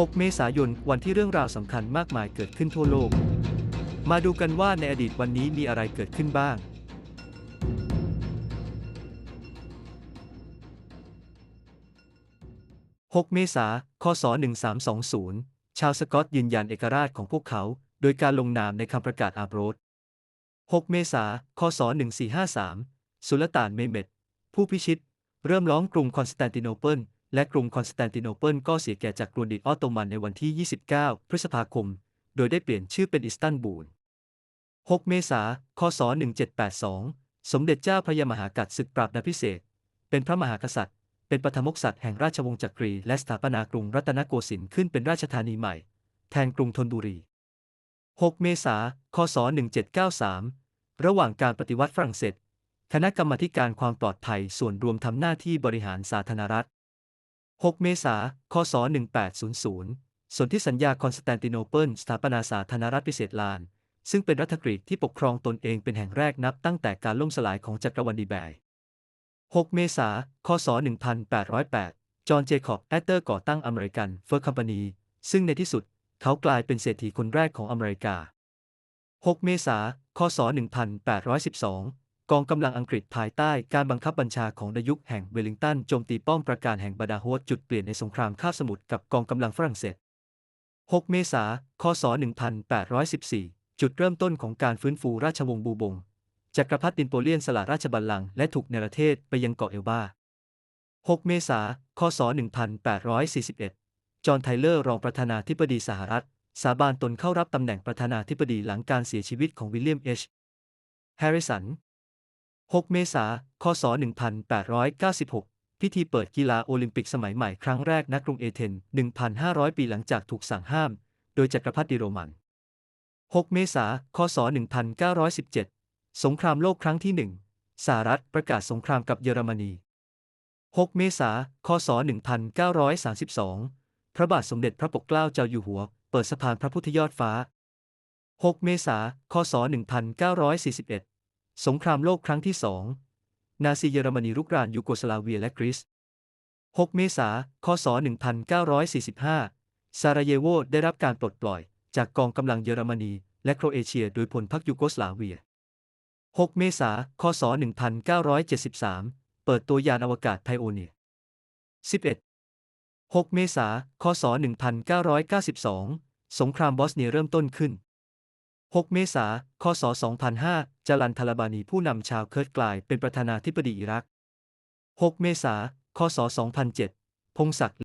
6 เมษายน วันที่เรื่องราวสำคัญมากมายเกิดขึ้นทั่วโลก มาดูกันว่าในอดีตวันนี้มีอะไรเกิดขึ้นบ้าง 6 เมษาคศ 1320 ชาวสกอตยืนยันเอกราชของพวกเขา โดยการลงนามในคำประกาศอาร์โบรด 6 เมษาคศ 1453 สุลต่านเมเม็ดผู้พิชิต เริ่มล้อมกรุงคอนสแตนติโนเปิล และกรุงคอนสแตนติโนเปิลก็เสียแก่จากกรุงดิออตโตมันในวันที่ 29 พฤษภาคม โดยได้เปลี่ยนชื่อเป็นอิสตันบูล 6 เมษาคศ 1782 สมเด็จเจ้าพระยามหากษัตริย์ศึกปราบนาพิเศษ เป็นพระมหากษัตริย์ เป็นปฐมกษัตริย์แห่งราชวงศ์จักรี และสถาปนากรุงรัตนโกสินทร์ขึ้นเป็นราชธานีใหม่ แทนกรุงธนบุรี 6 เมษาคศ 1793 ระหว่างการปฏิวัติฝรั่งเศส คณะกรรมาธิการความปลอดภัยส่วนรวมทำหน้าที่บริหารสาธารณรัฐ 6 เมษาคศ 1800 สนธิสัญญาคอนสแตนติโนเปิลสถาปนาสาธารณรัฐพิเศษลาน ซึ่งเป็นรัฐกรีกที่ปกครองตนเองเป็นแห่งแรกนับตั้งแต่การล่มสลายของจักรวรรดิแบร์6เมษาคศ 1808 จอห์น เจคอบ แอตเตอร์ก่อตั้งอเมริกันเฟอร์คัมพานีซึ่งในที่สุดเขากลายเป็นเศรษฐีคนแรกของอเมริกา 6 เมษาคศ 1812 กองกำลังอังกฤษภายใต้การบังคับบัญชาของนายกแห่งเวลลิงตันโจมตีป้อมปราการแห่งบาดาโฮสจุดเปลี่ยนในสงครามคาบสมุทรกับกองกำลังฝรั่งเศส 6 เมษาคศ 1814 จุดเริ่มต้นของการฟื้นฟูราชวงศ์บูบง จักรพรรดินโปเลียนสละราชบัลลังก์และถูกเนรเทศไปยังเกาะเอลบา 6 เมษาคศ 1841 จอห์นไทเลอร์รองประธานาธิบดีสหรัฐ สาบานตนเข้ารับตำแหน่งประธานาธิบดีหลังการเสียชีวิตของวิลเลียมเอชแฮร์ริสัน 6 เมษาคศ 1896 พิธีเปิดกีฬาโอลิมปิกสมัยใหม่ครั้งแรกณกรุงเอเธน1,500 ปีหลังจากถูกสั่งห้าม โดยจักรพรรดิโรมัน 6 เมษาคศ 1917 สงครามโลกครั้งที่หนึ่งสหรัฐประกาศสงครามกับเยอรมนี 6 เมษาคศ 1932 พระบาทสมเด็จพระปกเกล้าเจ้าอยู่หัว เปิดสะพานพระพุทธยอดฟ้า 6 เมษาคศ 1941 สงครามโลกครั้งที่สองนาซีเยอรมนีรุกรานยูโกสลาเวียและกรีซ 6 เมษาคศ 1945 ซาราเยโวได้รับการปลดปล่อย จากกองกำลังเยอรมนี และโครเอเชียโดยพลพรรคยูโกสลาเวีย 6 เมษาคศ 1973 เปิดตัวยานอวกาศไพโอเนีย 11 6 เมษาคศ 1992 สงครามบอสเนียเริ่มต้นขึ้น 6 เมษาคศ 2005จารันทาลาบานีผู้นำชาวเคิร์ดกลายเป็นประธานาธิบดีอิรัก 6 เมษาคศ 2007 พงศักดิ์